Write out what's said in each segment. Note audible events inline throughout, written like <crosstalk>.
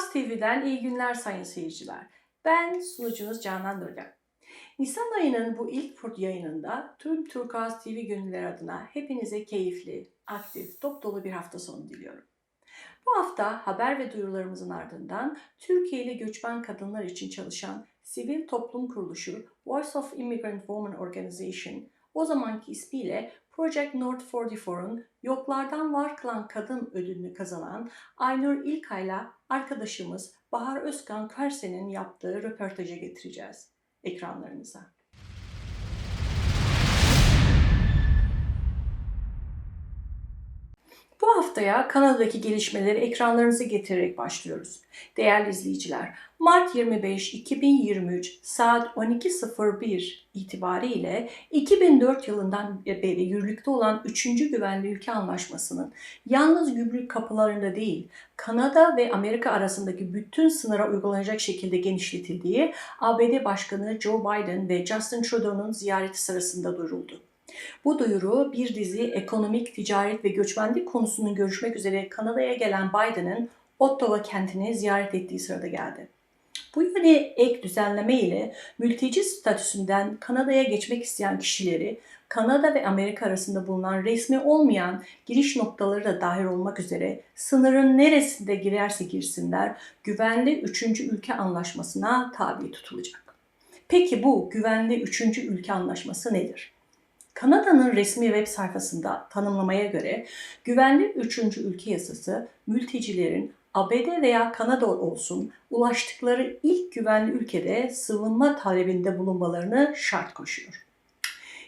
Turkuaz TV'den iyi günler sayın seyirciler. Ben sunucunuz Canan Nurcan. Nisan ayının bu ilk Furt yayınında tüm Turkuaz TV gönüller adına hepinize keyifli, aktif, top dolu bir hafta sonu diliyorum. Bu hafta haber ve duyurularımızın ardından Türkiye'li göçmen kadınlar için çalışan sivil toplum kuruluşu Voice of Immigrant Women Organization, o zamanki ismiyle Project North 44'un Yoklardan Var Kılan Kadın ödülünü kazanan Aynur İlkay'la arkadaşımız Bahar Özkan Karsen'in yaptığı röportaja getireceğiz ekranlarınıza. Bu haftaya Kanada'daki gelişmeleri ekranlarınıza getirerek başlıyoruz. Değerli izleyiciler, Mart 25 2023 saat 12.01 itibariyle 2004 yılından beri yürürlükte olan 3. Güvenli Ülke Anlaşması'nın yalnız gümrük kapılarında değil, Kanada ve Amerika arasındaki bütün sınıra uygulanacak şekilde genişletildiği ABD Başkanı Joe Biden ve Justin Trudeau'nun ziyareti sırasında duyuruldu. Bu duyuru bir dizi ekonomik, ticaret ve göçmenlik konusunun görüşmek üzere Kanada'ya gelen Biden'ın Ottawa kentini ziyaret ettiği sırada geldi. Bu yeni ek düzenleme ile mülteci statüsünden Kanada'ya geçmek isteyen kişileri Kanada ve Amerika arasında bulunan resmi olmayan giriş noktaları da dahil olmak üzere sınırın neresinde girerse girsinler güvenli 3. ülke anlaşmasına tabi tutulacak. Peki bu güvenli 3. ülke anlaşması nedir? Kanada'nın resmi web sayfasında tanımlamaya göre güvenli üçüncü ülke yasası mültecilerin ABD veya Kanada olsun ulaştıkları ilk güvenli ülkede sığınma talebinde bulunmalarını şart koşuyor.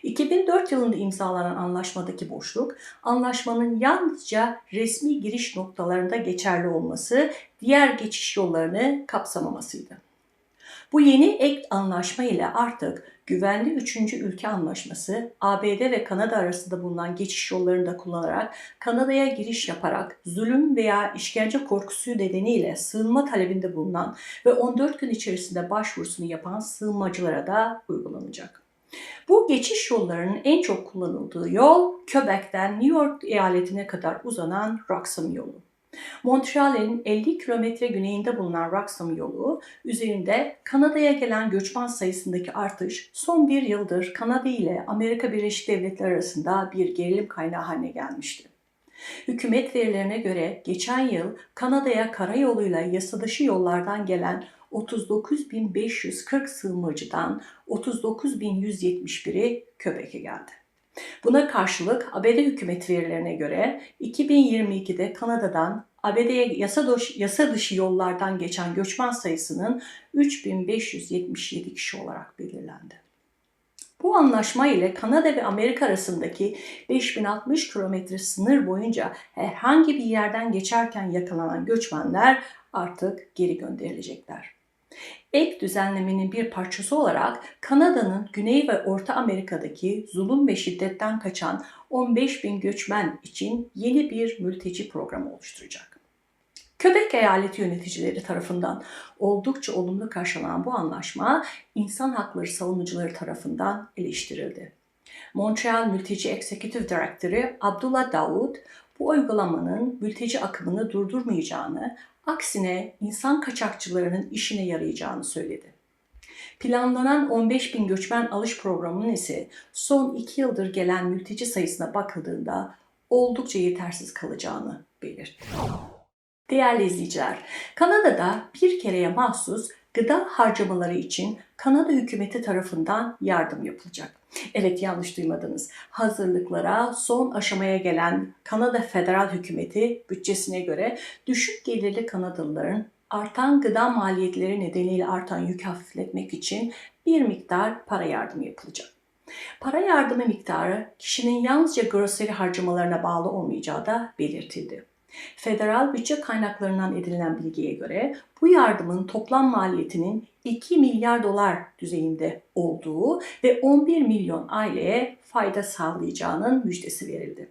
2004 yılında imzalanan anlaşmadaki boşluk, anlaşmanın yalnızca resmi giriş noktalarında geçerli olması, diğer geçiş yollarını kapsamamasıydı. Bu yeni ek anlaşma ile artık güvenli üçüncü ülke anlaşması ABD ve Kanada arasında bulunan geçiş yollarını da kullanarak Kanada'ya giriş yaparak zulüm veya işkence korkusu nedeniyle sığınma talebinde bulunan ve 14 gün içerisinde başvurusunu yapan sığınmacılara da uygulanacak. Bu geçiş yollarının en çok kullanıldığı yol Quebec'ten New York eyaletine kadar uzanan Roxham yolu. Montreal'in 50 kilometre güneyinde bulunan Roxham yolu üzerinde Kanada'ya gelen göçmen sayısındaki artış son bir yıldır Kanada ile Amerika Birleşik Devletleri arasında bir gerilim kaynağı haline gelmişti. Hükümet verilerine göre geçen yıl Kanada'ya karayoluyla yasa dışı yollardan gelen 39.540 sığınmacıdan 39.171'i Köpek'e geldi. Buna karşılık ABD hükümet verilerine göre 2022'de Kanada'dan ABD'ye yasa yasa dışı yollardan geçen göçmen sayısının 3577 kişi olarak belirlendi. Bu anlaşma ile Kanada ve Amerika arasındaki 5060 kilometre sınır boyunca herhangi bir yerden geçerken yakalanan göçmenler artık geri gönderilecekler. Ek düzenlemenin bir parçası olarak Kanada'nın Güney ve Orta Amerika'daki zulüm ve şiddetten kaçan 15 bin göçmen için yeni bir mülteci programı oluşturacak. Köpek eyaleti yöneticileri tarafından oldukça olumlu karşılanan bu anlaşma insan hakları savunucuları tarafından eleştirildi. Montreal Mülteci Executive Director'ı Abdullah Daoud bu uygulamanın mülteci akımını durdurmayacağını Aksine insan kaçakçılarının işine yarayacağını söyledi. Planlanan 15 bin göçmen alış programının ise son 2 yıldır gelen mülteci sayısına bakıldığında oldukça yetersiz kalacağını belirtti. Değerli izleyiciler, Kanada'da bir kereye mahsus gıda harcamaları için Kanada hükümeti tarafından yardım yapılacak. Evet yanlış duymadınız. Hazırlıklara son aşamaya gelen Kanada Federal Hükümeti bütçesine göre düşük gelirli Kanadalıların artan gıda maliyetleri nedeniyle artan yükü hafifletmek için bir miktar para yardımı yapılacak. Para yardımı miktarı kişinin yalnızca groseri harcamalarına bağlı olmayacağı da belirtildi. Federal bütçe kaynaklarından edinilen bilgiye göre bu yardımın toplam maliyetinin 2 milyar dolar düzeyinde olduğu ve 11 milyon aileye fayda sağlayacağının müjdesi verildi.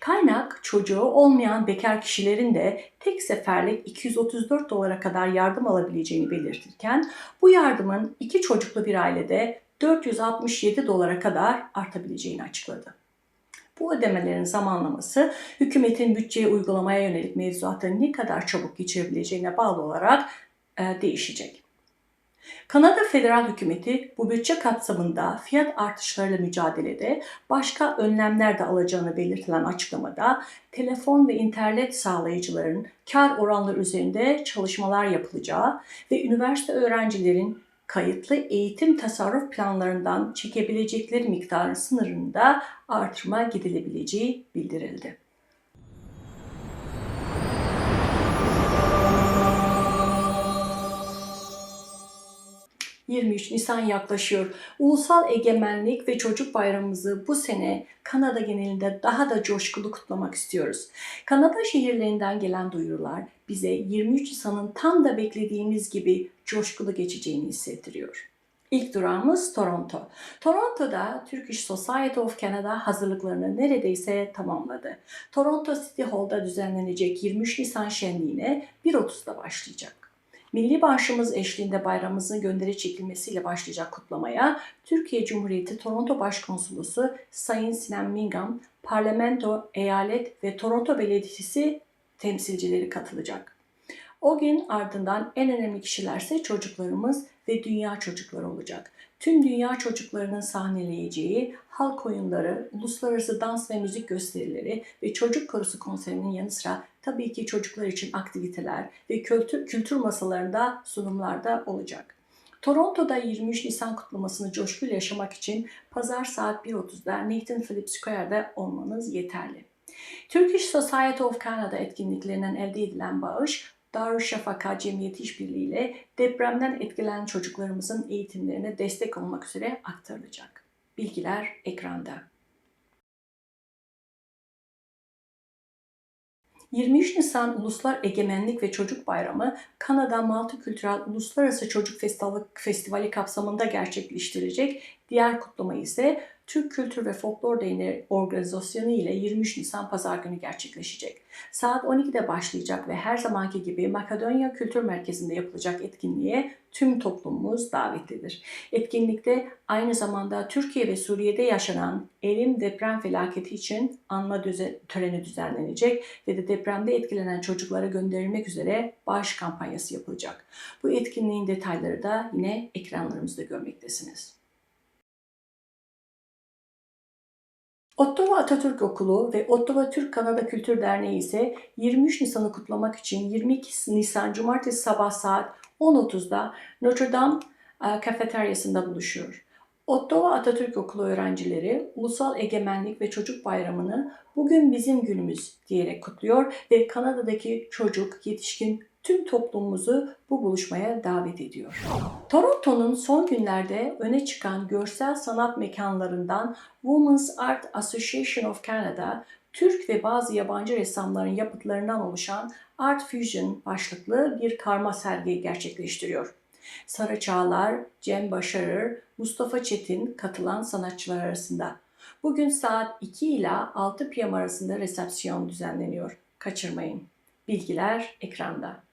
Kaynak çocuğu olmayan bekar kişilerin de tek seferlik 234 dolara kadar yardım alabileceğini belirtirken bu yardımın iki çocuklu bir ailede 467 dolara kadar artabileceğini açıkladı. Bu ödemelerin zamanlaması hükümetin bütçeye uygulamaya yönelik mevzuatı ne kadar çabuk geçirebileceğine bağlı olarak e, değişecek. Kanada federal hükümeti bu bütçe kapsamında fiyat artışlarıyla mücadelede başka önlemler de alacağını belirtilen açıklamada telefon ve internet sağlayıcıların kar oranları üzerinde çalışmalar yapılacağı ve üniversite öğrencilerin kayıtlı eğitim tasarruf planlarından çekebilecekleri miktarın sınırında artırma gidilebileceği bildirildi. 23 Nisan yaklaşıyor. Ulusal Egemenlik ve Çocuk Bayramımızı bu sene Kanada genelinde daha da coşkulu kutlamak istiyoruz. Kanada şehirlerinden gelen duyurular bize 23 Nisan'ın tam da beklediğimiz gibi coşkulu geçeceğini hissettiriyor. İlk durağımız Toronto. Toronto'da Turkish Society of Canada hazırlıklarını neredeyse tamamladı. Toronto City Hall'da düzenlenecek 23 Nisan şenliğine 1.30'da başlayacak. Milli Marşımız eşliğinde bayramımızın gönderi çekilmesiyle başlayacak kutlamaya Türkiye Cumhuriyeti Toronto Başkonsolosu Sayın Sinan Mingam, parlamento, eyalet ve Toronto Belediyesi temsilcileri katılacak. O gün ardından en önemli kişilerse çocuklarımız ve dünya çocukları olacak. Tüm dünya çocuklarının sahneleyeceği halk oyunları, uluslararası dans ve müzik gösterileri ve çocuk korusu konserinin yanı sıra tabii ki çocuklar için aktiviteler ve kültür, kültür masalarında sunumlarda olacak. Toronto'da 23 Nisan kutlamasını coşkuyla yaşamak için pazar saat 1.30'da Nathan Phillips Square'da olmanız yeterli. Turkish Society of Canada etkinliklerinden elde edilen bağış Darüşşafaka Cemiyeti İşbirliği ile depremden etkilenen çocuklarımızın eğitimlerine destek olmak üzere aktarılacak. Bilgiler ekranda. 23 Nisan Uluslar Egemenlik ve Çocuk Bayramı Kanada Multikültürel Uluslararası Çocuk Festivali, kapsamında gerçekleştirilecek. Diğer kutlama ise Türk Kültür ve Folklor Derneği organizasyonu ile 23 Nisan Pazar günü gerçekleşecek. Saat 12'de başlayacak ve her zamanki gibi Makedonya Kültür Merkezi'nde yapılacak etkinliğe tüm toplumumuz davetlidir. Etkinlikte aynı zamanda Türkiye ve Suriye'de yaşanan elim deprem felaketi için anma düze- töreni düzenlenecek ve de depremde etkilenen çocuklara gönderilmek üzere bağış kampanyası yapılacak. Bu etkinliğin detayları da yine ekranlarımızda görmektesiniz. Ottawa Atatürk Okulu ve Ottawa Türk Kanada Kültür Derneği ise 23 Nisan'ı kutlamak için 22 Nisan Cumartesi sabah saat 10.30'da Notre Dame e, kafeteryasında buluşuyor. Ottawa Atatürk Okulu öğrencileri Ulusal Egemenlik ve Çocuk Bayramı'nı bugün bizim günümüz diyerek kutluyor ve Kanada'daki çocuk, yetişkin tüm toplumumuzu bu buluşmaya davet ediyor. Toronto'nun son günlerde öne çıkan görsel sanat mekanlarından Women's Art Association of Canada, Türk ve bazı yabancı ressamların yapıtlarından oluşan Art Fusion başlıklı bir karma sergi gerçekleştiriyor. Sara Çağlar, Cem Başarır, Mustafa Çetin katılan sanatçılar arasında. Bugün saat 2 ila 6 PM arasında resepsiyon düzenleniyor. Kaçırmayın. Bilgiler ekranda.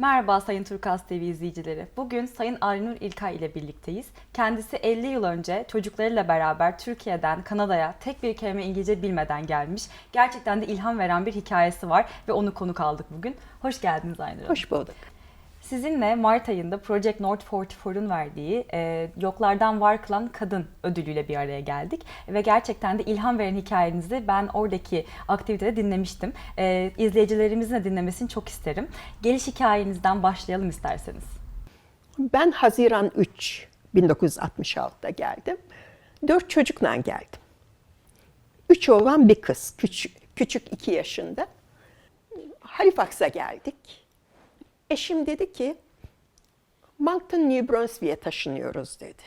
Merhaba Sayın Turkas TV izleyicileri. Bugün Sayın Aynur İlkay ile birlikteyiz. Kendisi 50 yıl önce çocuklarıyla beraber Türkiye'den Kanada'ya tek bir kelime İngilizce bilmeden gelmiş. Gerçekten de ilham veren bir hikayesi var ve onu konuk aldık bugün. Hoş geldiniz Aynur Hanım. Hoş bulduk. Sizinle Mart ayında Project North 44'un verdiği e, Yoklardan Var Kılan Kadın ödülüyle bir araya geldik. Ve gerçekten de ilham veren hikayenizi ben oradaki aktivitede dinlemiştim. E, izleyicilerimizin de dinlemesini çok isterim. Geliş hikayenizden başlayalım isterseniz. Ben Haziran 3 1966'da geldim. Dört çocukla geldim. Üç oğlan bir kız, küçük, küçük iki yaşında. Halifax'a geldik. Eşim dedi ki, Moncton, New Brunswick'e taşınıyoruz dedi.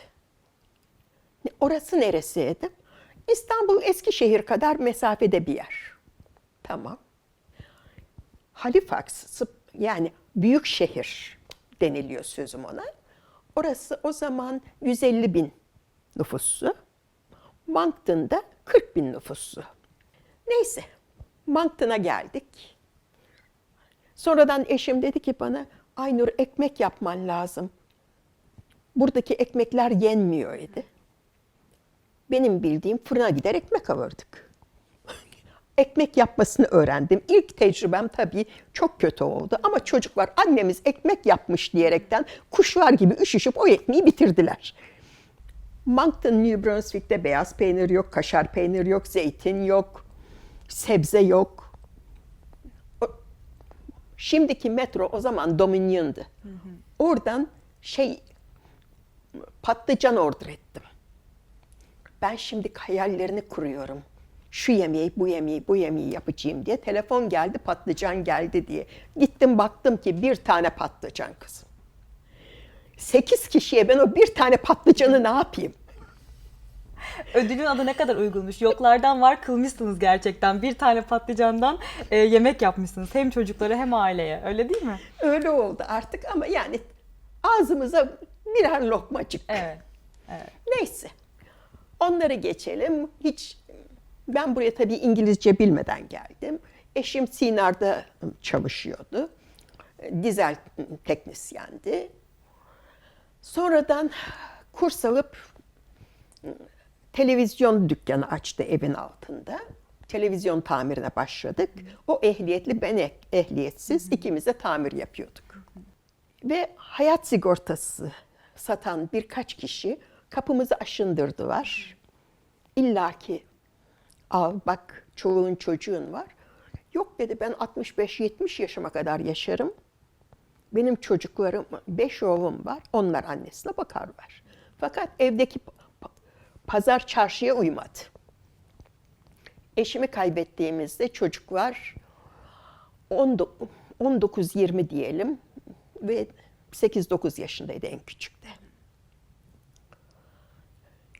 Orası neresi dedim. İstanbul, Eskişehir kadar mesafede bir yer. Tamam. Halifax yani büyük şehir deniliyor sözüm ona. Orası o zaman 150 bin nüfuslu. Moncton'da 40 bin nüfuslu. Neyse Moncton'a geldik. Sonradan eşim dedi ki bana Aynur ekmek yapman lazım. Buradaki ekmekler yenmiyor dedi. Benim bildiğim fırına gider ekmek kavurdık. <laughs> ekmek yapmasını öğrendim. İlk tecrübem tabii çok kötü oldu. Ama çocuklar annemiz ekmek yapmış diyerekten kuşlar gibi üşüşüp o ekmeği bitirdiler. Moncton, New Brunswick'te beyaz peynir yok, kaşar peynir yok, zeytin yok, sebze yok. Şimdiki metro o zaman Dominion'dı. Oradan şey patlıcan order ettim. Ben şimdi hayallerini kuruyorum. Şu yemeği, bu yemeği, bu yemeği yapacağım diye. Telefon geldi, patlıcan geldi diye. Gittim baktım ki bir tane patlıcan kızım. Sekiz kişiye ben o bir tane patlıcanı ne yapayım? <laughs> Ödülün adı ne kadar uygunmuş. Yoklardan var kılmışsınız gerçekten. Bir tane patlıcandan e, yemek yapmışsınız. Hem çocuklara hem aileye. Öyle değil mi? Öyle oldu artık ama yani ağzımıza birer lokmacık. Evet. Neyse. Onları geçelim. Hiç ben buraya tabii İngilizce bilmeden geldim. Eşim Sinar'da çalışıyordu. Dizel teknisyendi. Sonradan kurs alıp televizyon dükkanı açtı evin altında. Televizyon tamirine başladık. O ehliyetli, ben eh- ehliyetsiz. ikimiz de tamir yapıyorduk. Ve hayat sigortası satan birkaç kişi kapımızı aşındırdılar. İlla ki al bak çoluğun çocuğun var. Yok dedi ben 65-70 yaşıma kadar yaşarım. Benim çocuklarım, beş oğlum var. Onlar annesine bakarlar. Fakat evdeki pazar çarşıya uymadı. Eşimi kaybettiğimizde çocuklar 19-20 diyelim ve 8-9 yaşındaydı en küçük de.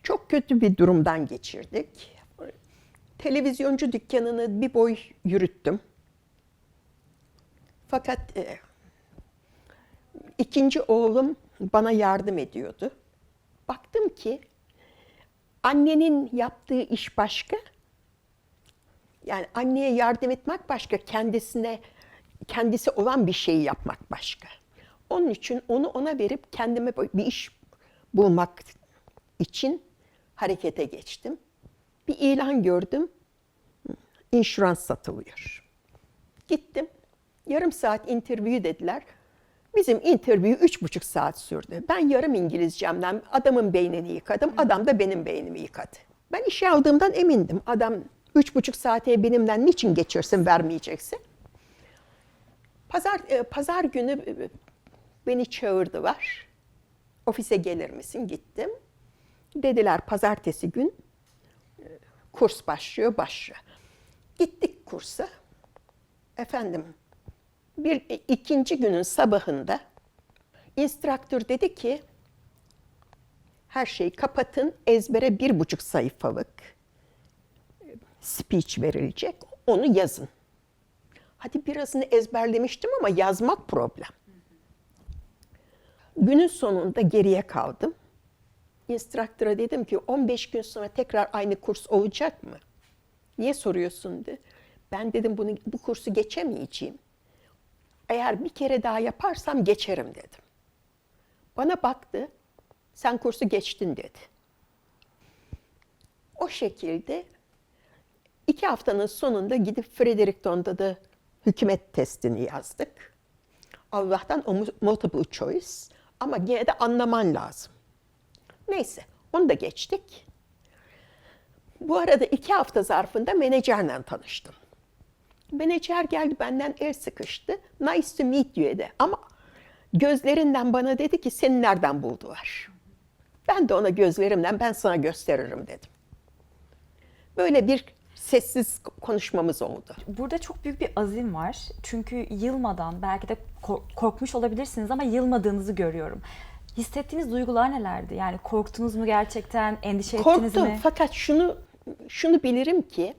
Çok kötü bir durumdan geçirdik. Televizyoncu dükkanını bir boy yürüttüm. Fakat e, ikinci oğlum bana yardım ediyordu. Baktım ki annenin yaptığı iş başka, yani anneye yardım etmek başka, kendisine kendisi olan bir şeyi yapmak başka. Onun için onu ona verip kendime bir iş bulmak için harekete geçtim. Bir ilan gördüm. İnşurans satılıyor. Gittim. Yarım saat interview dediler. Bizim interview üç buçuk saat sürdü. Ben yarım İngilizcemden adamın beynini yıkadım. Adam da benim beynimi yıkadı. Ben işe aldığımdan emindim. Adam üç buçuk saate benimden niçin geçirsin vermeyecekse. Pazar, e, pazar günü e, beni çağırdılar. Ofise gelir misin? Gittim. Dediler pazartesi gün e, kurs başlıyor, başlıyor. Gittik kursa. Efendim, bir ikinci günün sabahında instruktör dedi ki her şeyi kapatın, ezbere bir buçuk sayfalık e, speech verilecek, onu yazın. Hadi birazını ezberlemiştim ama yazmak problem. Günün sonunda geriye kaldım. İnstruktöre dedim ki 15 gün sonra tekrar aynı kurs olacak mı? Niye soruyorsun dedi. Ben dedim bunu bu kursu geçemeyeceğim. Eğer bir kere daha yaparsam geçerim dedim. Bana baktı. Sen kursu geçtin dedi. O şekilde iki haftanın sonunda gidip Fredericton'da da hükümet testini yazdık. Allah'tan o multiple choice ama yine de anlaman lazım. Neyse onu da geçtik. Bu arada iki hafta zarfında menajerle tanıştım. Menajer geldi benden el sıkıştı. Nice to meet you dedi. Ama gözlerinden bana dedi ki seni nereden buldular? Ben de ona gözlerimden ben sana gösteririm dedim. Böyle bir sessiz konuşmamız oldu. Burada çok büyük bir azim var. Çünkü yılmadan belki de kork- korkmuş olabilirsiniz ama yılmadığınızı görüyorum. Hissettiğiniz duygular nelerdi? Yani korktunuz mu gerçekten? Endişe ettiniz Korktum mi? fakat şunu şunu bilirim ki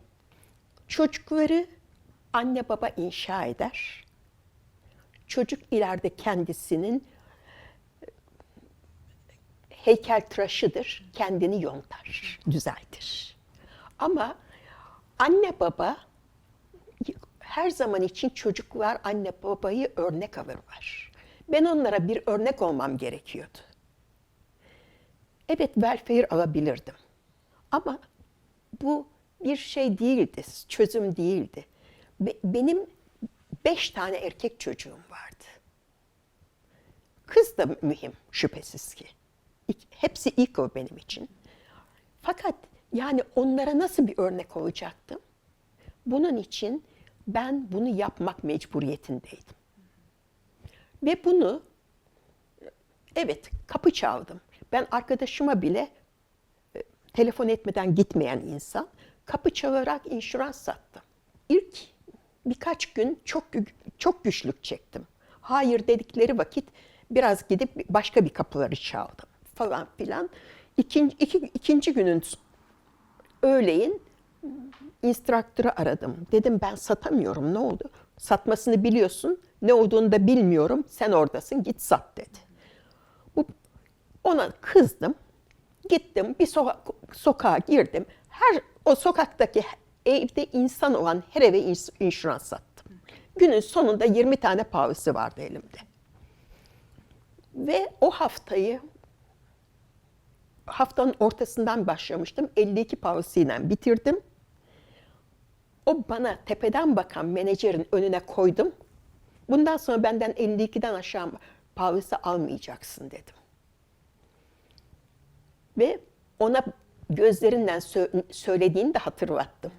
çocukları anne baba inşa eder. Çocuk ileride kendisinin heykeltıraşıdır. Kendini yontar, düzeltir. Ama anne baba her zaman için çocuklar anne babayı örnek alırlar. Ben onlara bir örnek olmam gerekiyordu. Evet welfare alabilirdim. Ama bu bir şey değildi, çözüm değildi. Be- benim beş tane erkek çocuğum vardı. Kız da mühim şüphesiz ki. Hepsi ilk o benim için. Fakat yani onlara nasıl bir örnek olacaktım? Bunun için ben bunu yapmak mecburiyetindeydim. Ve bunu evet kapı çaldım. Ben arkadaşıma bile e, telefon etmeden gitmeyen insan kapı çalarak inşurans sattım. İlk birkaç gün çok çok güçlük çektim. Hayır dedikleri vakit biraz gidip başka bir kapıları çaldım falan filan. İkinci, iki, ikinci günün öğleyin instruktörü aradım. Dedim ben satamıyorum ne oldu? Satmasını biliyorsun. Ne olduğunu da bilmiyorum. Sen oradasın git sat dedi. Bu, ona kızdım. Gittim bir soka- sokağa girdim. Her o sokaktaki evde insan olan her eve ins- inşurans sattım. Günün sonunda 20 tane pahalısı vardı elimde. Ve o haftayı haftanın ortasından başlamıştım. 52 pahalısıyla bitirdim. O bana tepeden bakan menajerin önüne koydum. Bundan sonra benden 52'den aşağı pahalısı almayacaksın dedim. Ve ona gözlerinden sö- söylediğini de hatırlattım.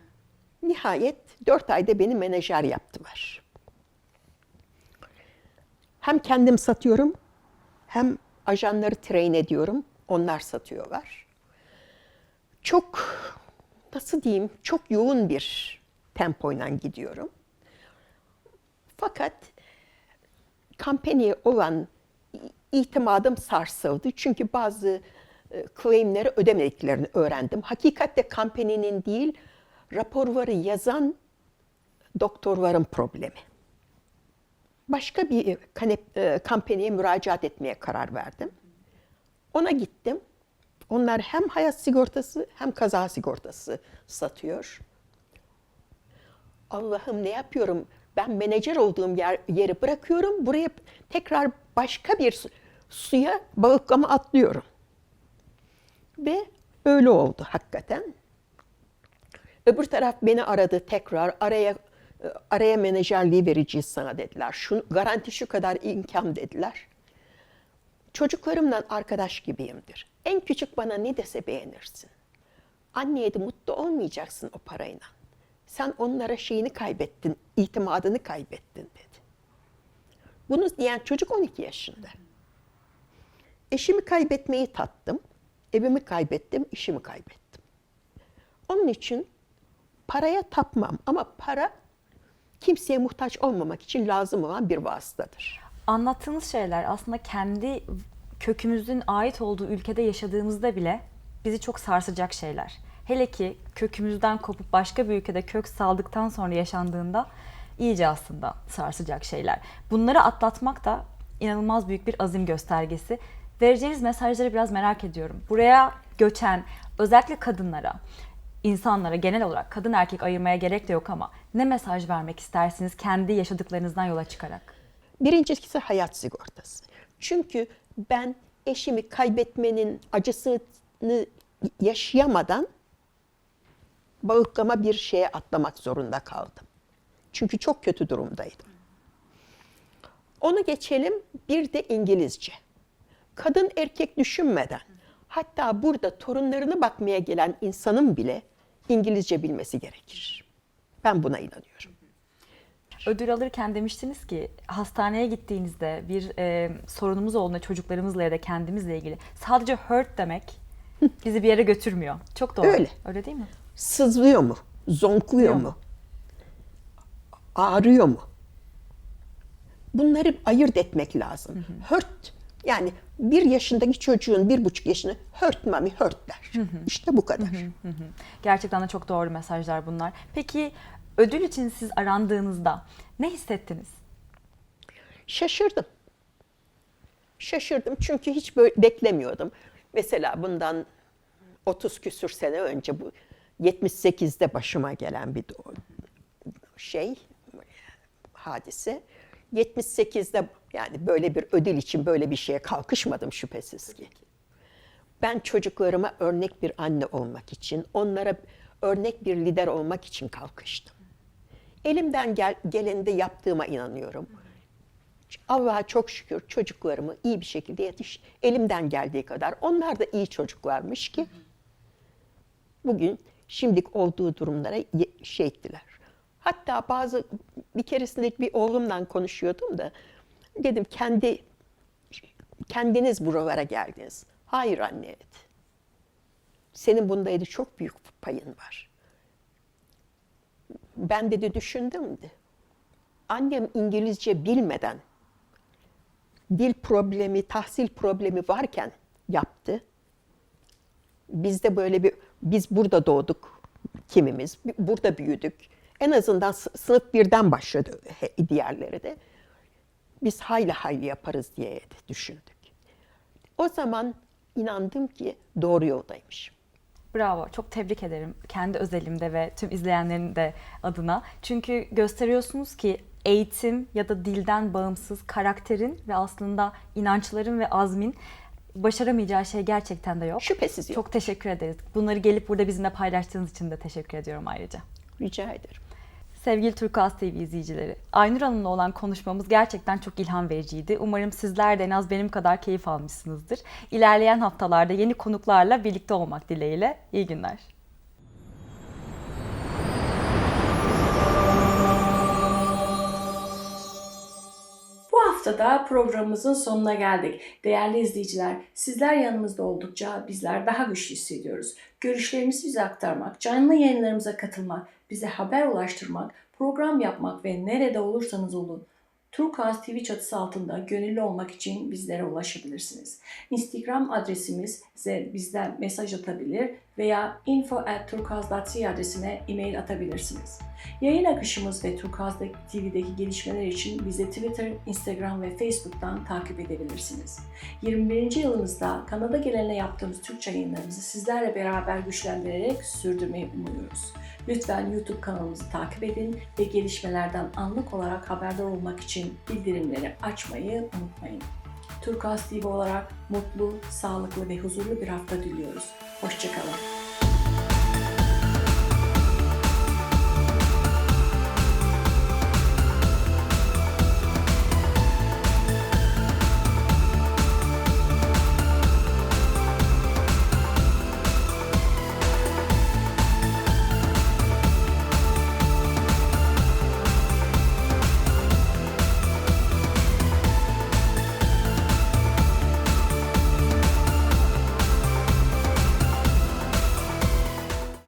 Nihayet 4 ayda beni menajer yaptılar. Hem kendim satıyorum hem ajanları train ediyorum. Onlar satıyorlar. Çok nasıl diyeyim çok yoğun bir tempoyla gidiyorum. Fakat kampanyaya olan itimadım sarsıldı. Çünkü bazı e, claimleri ödemediklerini öğrendim. Hakikatte kampanyanın değil, raporları yazan doktorların problemi. Başka bir kanep, e, kampanyaya müracaat etmeye karar verdim. Ona gittim. Onlar hem hayat sigortası hem kaza sigortası satıyor. Allah'ım ne yapıyorum? Ben menajer olduğum yer, yeri bırakıyorum. Buraya tekrar başka bir su- suya balıklama atlıyorum. Ve öyle oldu hakikaten. Öbür taraf beni aradı tekrar. Araya araya menajerliği vereceğiz sana dediler. Şu, garanti şu kadar imkan dediler. Çocuklarımla arkadaş gibiyimdir. En küçük bana ne dese beğenirsin. Anneye de mutlu olmayacaksın o parayla. Sen onlara şeyini kaybettin, itimadını kaybettin dedi. Bunu diyen çocuk 12 yaşında. Eşimi kaybetmeyi tattım. Evimi kaybettim, işimi kaybettim. Onun için paraya tapmam ama para kimseye muhtaç olmamak için lazım olan bir vasıtadır. Anlattığınız şeyler aslında kendi kökümüzün ait olduğu ülkede yaşadığımızda bile bizi çok sarsacak şeyler. Hele ki kökümüzden kopup başka bir ülkede kök saldıktan sonra yaşandığında iyice aslında sarsacak şeyler. Bunları atlatmak da inanılmaz büyük bir azim göstergesi. Vereceğiniz mesajları biraz merak ediyorum. Buraya göçen özellikle kadınlara, insanlara genel olarak kadın erkek ayırmaya gerek de yok ama ne mesaj vermek istersiniz kendi yaşadıklarınızdan yola çıkarak? Birincisi hayat sigortası. Çünkü ben eşimi kaybetmenin acısını yaşayamadan balıklama bir şeye atlamak zorunda kaldım. Çünkü çok kötü durumdaydım. Onu geçelim bir de İngilizce. Kadın erkek düşünmeden hatta burada torunlarını bakmaya gelen insanın bile İngilizce bilmesi gerekir. Ben buna inanıyorum. Ödül alırken demiştiniz ki hastaneye gittiğinizde bir e, sorunumuz olduğunda çocuklarımızla ya da kendimizle ilgili sadece hurt demek <laughs> bizi bir yere götürmüyor. Çok doğru. Öyle. Öyle değil mi? Sızlıyor mu? Zonkluyor mu? Ağrıyor mu? Bunları ayırt etmek lazım. Hurt yani bir yaşındaki çocuğun bir buçuk yaşını hurt mami hurt der. İşte bu kadar. Hı hı. Gerçekten de çok doğru mesajlar bunlar. Peki ödül için siz arandığınızda ne hissettiniz? Şaşırdım. Şaşırdım çünkü hiç böyle beklemiyordum. Mesela bundan 30 küsür sene önce bu 78'de başıma gelen bir şey hadise. 78'de yani böyle bir ödül için böyle bir şeye kalkışmadım şüphesiz ki. Ben çocuklarıma örnek bir anne olmak için, onlara örnek bir lider olmak için kalkıştım. Elimden gel, geleni de yaptığıma inanıyorum. Allah'a çok şükür çocuklarımı iyi bir şekilde yetiş, elimden geldiği kadar. Onlar da iyi çocuklarmış ki bugün şimdilik olduğu durumlara şey ettiler. Hatta bazı bir keresinde bir oğlumla konuşuyordum da dedim kendi kendiniz buralara geldiniz. Hayır anne dedi. Senin bunda dedi çok büyük payın var. Ben dedi düşündüm de. Annem İngilizce bilmeden dil problemi, tahsil problemi varken yaptı. Biz de böyle bir, biz burada doğduk kimimiz, burada büyüdük. En azından sı- sınıf birden başladı diğerleri de. Biz hayli hayli yaparız diye düşündük. O zaman inandım ki doğru yoldaymışım. Bravo, çok tebrik ederim kendi özelimde ve tüm izleyenlerin de adına. Çünkü gösteriyorsunuz ki eğitim ya da dilden bağımsız karakterin ve aslında inançların ve azmin başaramayacağı şey gerçekten de yok. Şüphesiz yok. Çok teşekkür ederiz. Bunları gelip burada bizimle paylaştığınız için de teşekkür ediyorum ayrıca. Rica ederim. Sevgili Turkuaz TV izleyicileri, Aynur Hanım'la olan konuşmamız gerçekten çok ilham vericiydi. Umarım sizler de en az benim kadar keyif almışsınızdır. İlerleyen haftalarda yeni konuklarla birlikte olmak dileğiyle. İyi günler. Haftada programımızın sonuna geldik. Değerli izleyiciler, sizler yanımızda oldukça bizler daha güçlü hissediyoruz. Görüşlerimizi bize aktarmak, canlı yayınlarımıza katılmak, bize haber ulaştırmak, program yapmak ve nerede olursanız olun Turkuaz TV çatısı altında gönüllü olmak için bizlere ulaşabilirsiniz. Instagram adresimiz bizden mesaj atabilir veya info.turkuaz.co adresine e-mail atabilirsiniz. Yayın akışımız ve Turkuaz TV'deki gelişmeler için bizi Twitter, Instagram ve Facebook'tan takip edebilirsiniz. 21. yılımızda Kanada gelenle yaptığımız Türkçe yayınlarımızı sizlerle beraber güçlendirerek sürdürmeyi umuyoruz. Lütfen YouTube kanalımızı takip edin ve gelişmelerden anlık olarak haberdar olmak için bildirimleri açmayı unutmayın. Turkuaz TV olarak mutlu, sağlıklı ve huzurlu bir hafta diliyoruz. Hoşçakalın.